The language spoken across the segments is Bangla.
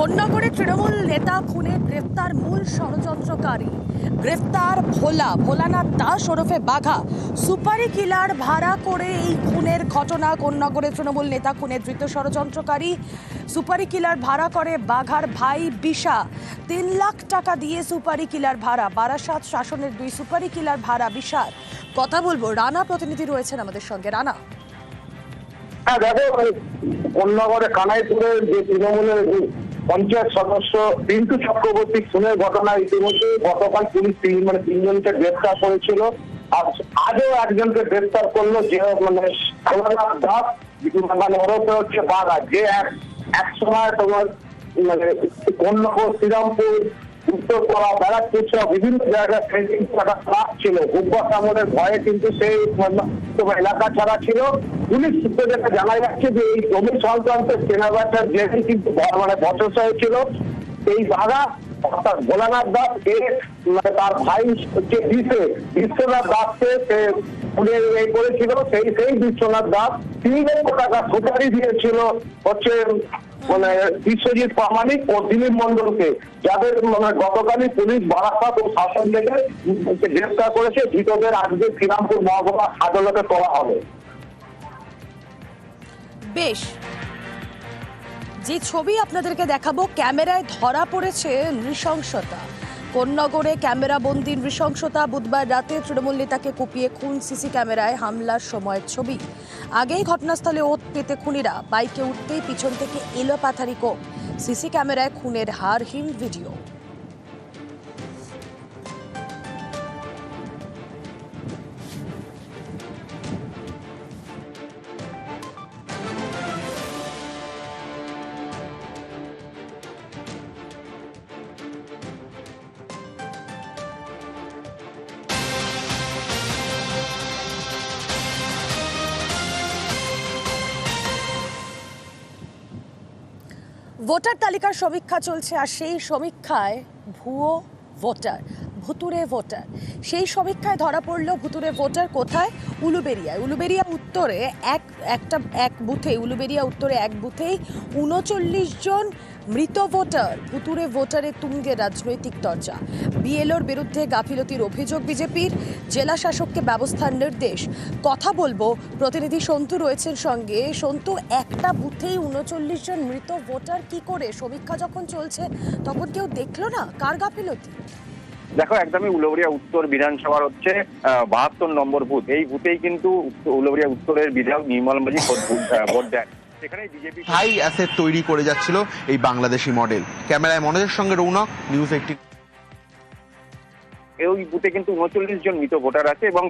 কন্যাগড়ে তৃণমূল নেতা খুনে গ্রেফতার মূল ষড়যন্ত্রকারী। গ্রেফতার ভোলা, ভোলানাথ দাস ওরফে বাঘা। সুপারি কিলার ভাড়া করে এই খুনের ঘটনা কন্যাগড়ে তৃণমূল নেতা খুনের ধৃত ষড়যন্ত্রকারী। সুপারি কিলার ভাড়া করে বাঘার ভাই বিশা। তিন লাখ টাকা দিয়ে সুপারি কিলার ভাড়া, বারাসাত শাসনের দুই সুপারি কিলার ভাড়া বিশাল কথা বলব, রানা প্রতিনিধি রয়েছেন আমাদের সঙ্গে। রানা। হ্যাঁ দেখো অন্যগড়ে কানাইপুরের যে তৃণমূলের পঞ্চায়েত সদস্য পিন্টু চক্রবর্তী খুনের ঘটনা ইতিমধ্যে গতকাল পুলিশ তিন মানে তিনজনকে গ্রেফতার করেছিল। আর আজও একজনকে গ্রেফতার করল যে মানে সোমনাথ দাস মানে ওরফে হচ্ছে বাঘা। যে এক এক সময় তোমার মানে অন্য শ্রীরামপুর বিভিন্ন জায়গায় ক্লাস ছিল। ভয়ে কিন্তু সেই এলাকা ছাড়া ছিল। পুলিশ সূত্রে যেটা জানা যাচ্ছে যে এই জমি সংক্রান্ত কেনাবেচার জেনে কিন্তু মানে বছর হয়েছিল। এই বাধা অর্থাৎ ভোলানাথ দাস মানে তার ভাই বিশে বিশ্বনাথ দাসকে সে করেছিল, সেই সেই বিশ্বনাথ দাস তিন লক্ষ টাকা সুপারি দিয়েছিল হচ্ছে মানে বিশ্বজিৎ প্রামাণিক ও দিলীপ মন্ডলকে যাদের মানে গতকালই পুলিশ বারাসাত ও শাসন থেকে গ্রেফতার করেছে, ধৃতদের আজকে শ্রীরামপুর মহকুমা আদালতে তোলা হবে। বেশ। যে ছবি আপনাদেরকে দেখাবো, ক্যামেরায় ধরা পড়েছে নৃশংসতা। কোন্নগরে ক্যামেরা বন্দি নৃশংসতা, বুধবার রাতে তৃণমূল নেতাকে কুপিয়ে খুন সিসি ক্যামেরায় হামলার সময়ের ছবি। আগেই ঘটনাস্থলে ওত পেতে খুনিরা বাইকে উঠতেই পিছন থেকে এলো পাথারি কোপ। সিসি ক্যামেরায় খুনের হারহীন ভিডিও। ভোটার তালিকার সমীক্ষা চলছে আর সেই সমীক্ষায় ভুয়ো ভোটার ভুতুরে ভোটার। সেই সমীক্ষায় ধরা পড়ল ভুতুরে ভোটার কোথায়? উলুবেরিয়ায়। উলুবেরিয়া উত্তরে এক, একটা, এক বুথে উলুবেরিয়া উত্তরে এক বুথেই উনচল্লিশ জন মৃত ভোটার ভুতুরে ভোটারে তুঙ্গে রাজনৈতিক চর্চা বিএলওর বিরুদ্ধে গাফিলতির অভিযোগ বিজেপির। জেলা শাসককে ব্যবস্থার নির্দেশ। কথা বলব, প্রতিনিধি সন্তু রয়েছেন সঙ্গে। সন্তু, একটা বুথেই উনচল্লিশ জন মৃত ভোটার, কি করে? সমীক্ষা যখন চলছে, তখন কেউ দেখল না? কার গাফিলতি? দেখো, একদমই উলবরিয়া উত্তর বিধানসভার হচ্ছে বাহাত্তর নম্বর বুথ। এই বুথেই কিন্তু উলবরিয়া উত্তরের বিধায়ক নির্মল মাঝি ভোট দেন। হাই অ্যাসেট তৈরি করে যাচ্ছিল এই বাংলাদেশি মডেল ক্যামেরায় মনোজের সঙ্গে রৌনক নিউজ এইটিন ওই বুথে কিন্তু উনচল্লিশ জন মৃত ভোটার আছে এবং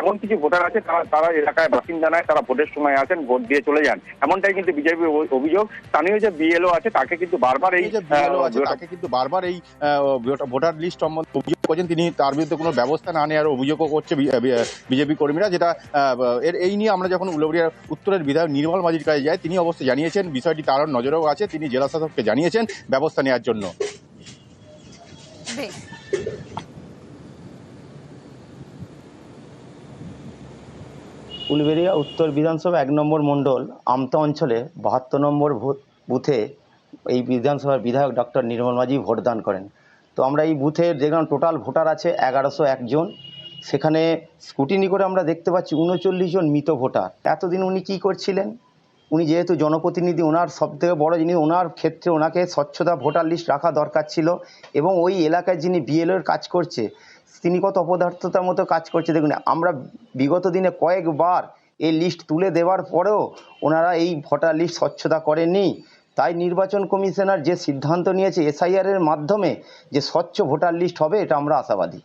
এমন কিছু ভোটার আছে তারা তারা এলাকায় বাসিন্দা নয় তারা ভোটের সময় আসেন ভোট দিয়ে চলে যান। এমনটাই কিন্তু বিজেপির অভিযোগ। স্থানীয় যে বিএলও আছে তাকে কিন্তু বারবার এই এই যে বিএলও আছে তাকে কিন্তু বারবার এই আহ, ভোটার- ভোটার লিস্ট সম্বন্ধে অভিযোগ করছেন। তিনি তার বিরুদ্ধে কোনো ব্যবস্থা না নেওয়ার অভিযোগও করছে বিজেপি কর্মীরা যেটা আহ, এর এই নিয়ে আমরা যখন উলবরিয়ার উত্তরের বিধায়ক নির্মল মাঝির কাছে যাই তিনি অবশ্য জানিয়েছেন বিষয়টি তার নজরেও আছে তিনি জেলা শাসককে জানিয়েছেন ব্যবস্থা নেওয়ার জন্য। বেশ উলবেরিয়া উত্তর বিধানসভা এক নম্বর মণ্ডল আমতা অঞ্চলে বাহাত্তর নম্বর বুথে এই বিধানসভার বিধায়ক ডক্টর নির্মল মাঝি ভোটদান করেন। তো আমরা এই বুথের দেখলাম টোটাল ভোটার আছে এগারোশো একজন সেখানে স্কুটিনি করে আমরা দেখতে পাচ্ছি উনচল্লিশ জন মৃত ভোটার। এতদিন উনি কী করছিলেন? উনি যেহেতু জনপ্রতিনিধি, ওনার সবথেকে বড় জিনিস ওনার ক্ষেত্রে ওনাকে স্বচ্ছতা ভোটার লিস্ট রাখা দরকার ছিল এবং ওই এলাকায় যিনি বিএলওর কাজ করছে তিনি কত অপদার্থতার মতো কাজ করছে দেখুন আমরা বিগত দিনে কয়েকবার এই লিস্ট তুলে দেওয়ার পরেও ওনারা এই ভোটার লিস্ট স্বচ্ছতা করেননি। তাই নির্বাচন কমিশনার যে সিদ্ধান্ত নিয়েছে এসআইআর এর মাধ্যমে যে স্বচ্ছ ভোটার লিস্ট হবে এটা আমরা আশাবাদী।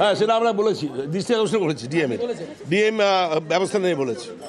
হ্যাঁ সেটা আমরা বলেছি দৃষ্টি আকর্ষণ করেছি ডিএম ডিএম ব্যবস্থা নেই বলেছে।